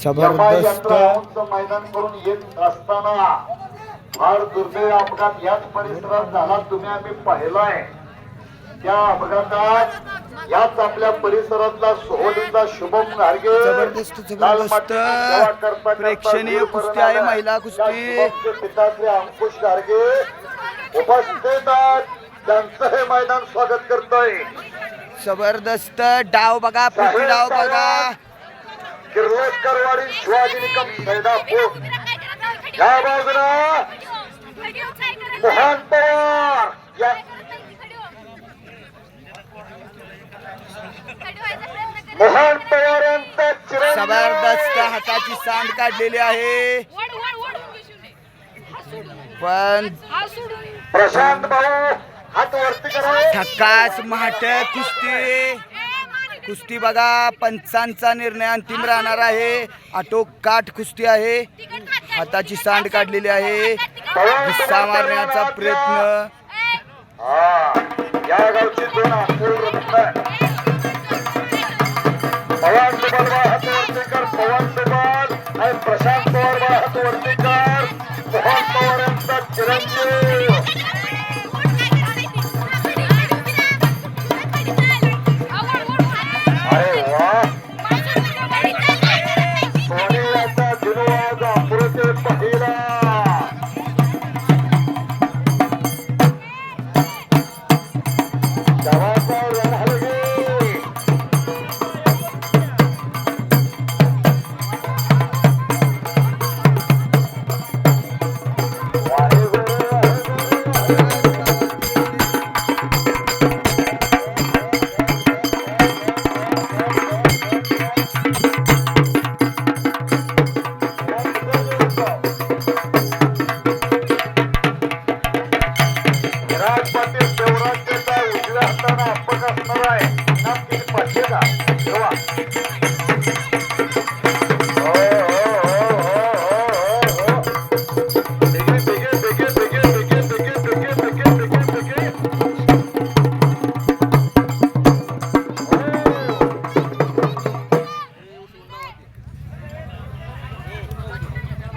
जबरदस्त मैदान करून येत असताना फार दुर्दैव अपघात याच परिसरात झाला तुम्ही आम्ही पाहिलाय त्या अपघातात याच आपल्या परिसरातला सोहलीचा शुभम घारगे जबरदस्त, जबरदस्त. प्रेक्षणीय कुस्ती आहे. महिला कुस्ती. त्या शुभमचे पिता श्री अंकुश घारगे उपस्थित त्यांचं हे मैदान स्वागत करतोय जबरदस्त डाव बघा डाव बघा किर्लोस्करवाडी शिवाजी निकम सैदापूर. या बाजूला मोहन पवार या मोहन पवार यांचा जबरदस्त हाताची सांड काढलेली आहे. पण प्रशांत भाऊ हात वरती करा. थकास महाट कुस्ती. कुस्ती बघा पंचांचा निर्णय अंतिम राहणार आहे. आटोकाट कुस्ती आहे. हाताची सांड काढलेली आहे. गुस्सा मारण्याचा प्रयत्न. प्रशांत पवार पवार यांचा चिरंजीव.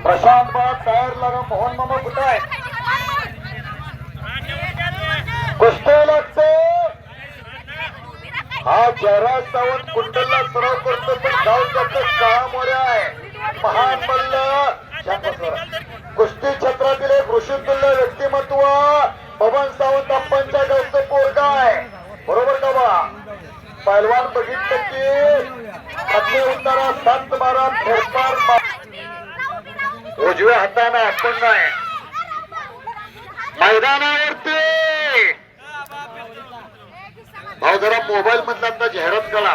प्रशांत बा तयार लागा मोहन मामा कुठं आहे कुस्ती लागते हा जयराज सावंत कुंडलला सराव करतो पण धाव त्याचं काळामुळे आहे. महान मल्ल. कुस्ती क्षेत्रातील एक ऋषितुल्य व्यक्तिमत्व पवन सावंत अप्पांच्या गावचं पोरगा आहे. बरोबर का बा? पैलवान बघितलं की खाद्य उतारा सात बारा फेरफार उजव्या हाताने आपण आहे मैदानावरती भाऊ जरा मोबाईल मधला आता जाहिरात करा.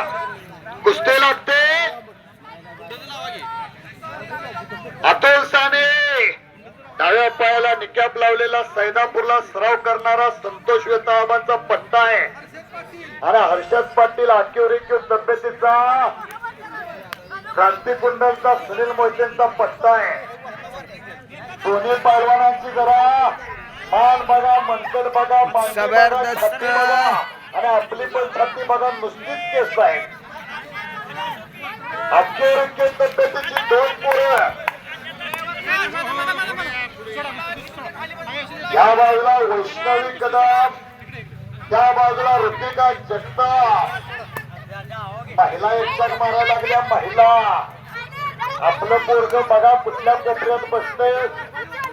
कुस्ती लागते. अतुल साने डाव्या पायाला निकॅप लावलेला सैदापूरला सराव करणारा संतोष वेताबांचा पट्टा आहे. आणि हर्षद पाटील आखीव रेखीव तब्येतीचा क्रांती कुंडलचा सुनील मोहितेंचा पट्टा आहे. दोन्ही पैलवानांची जरा मान बघा मांडी बघा, जबरदस्त. आणि आपली पण छाती बघा नुसतीच केस आहे. आजचे तब्येतीची दोन पोरं. या बाजूला वैष्णवी कदम त्या बाजूला ऋतिका जगताप महिला एकटक मारायला लागल्या महिला. आपलं पोरग बघा कुठल्या कोपऱ्यात बसते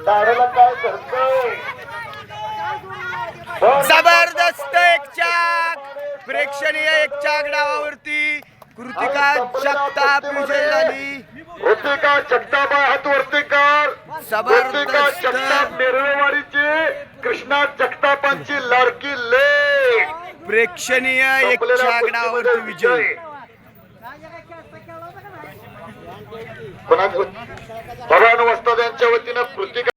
दाराला काय करते जबरदस्त प्रेक्षणीय एक चाक डावावरती कृतिका जगताप विजय झाली. ऋतिका जगताप हात वरती कर. ऋतिका जगताप नेरळवाडीची कृष्णा जगतापांची लाडकी ले प्रेक्षणीय एक चाक डावावरती विजय. कोणा भगवान वस्ताद यांच्या वतीनं कृतिका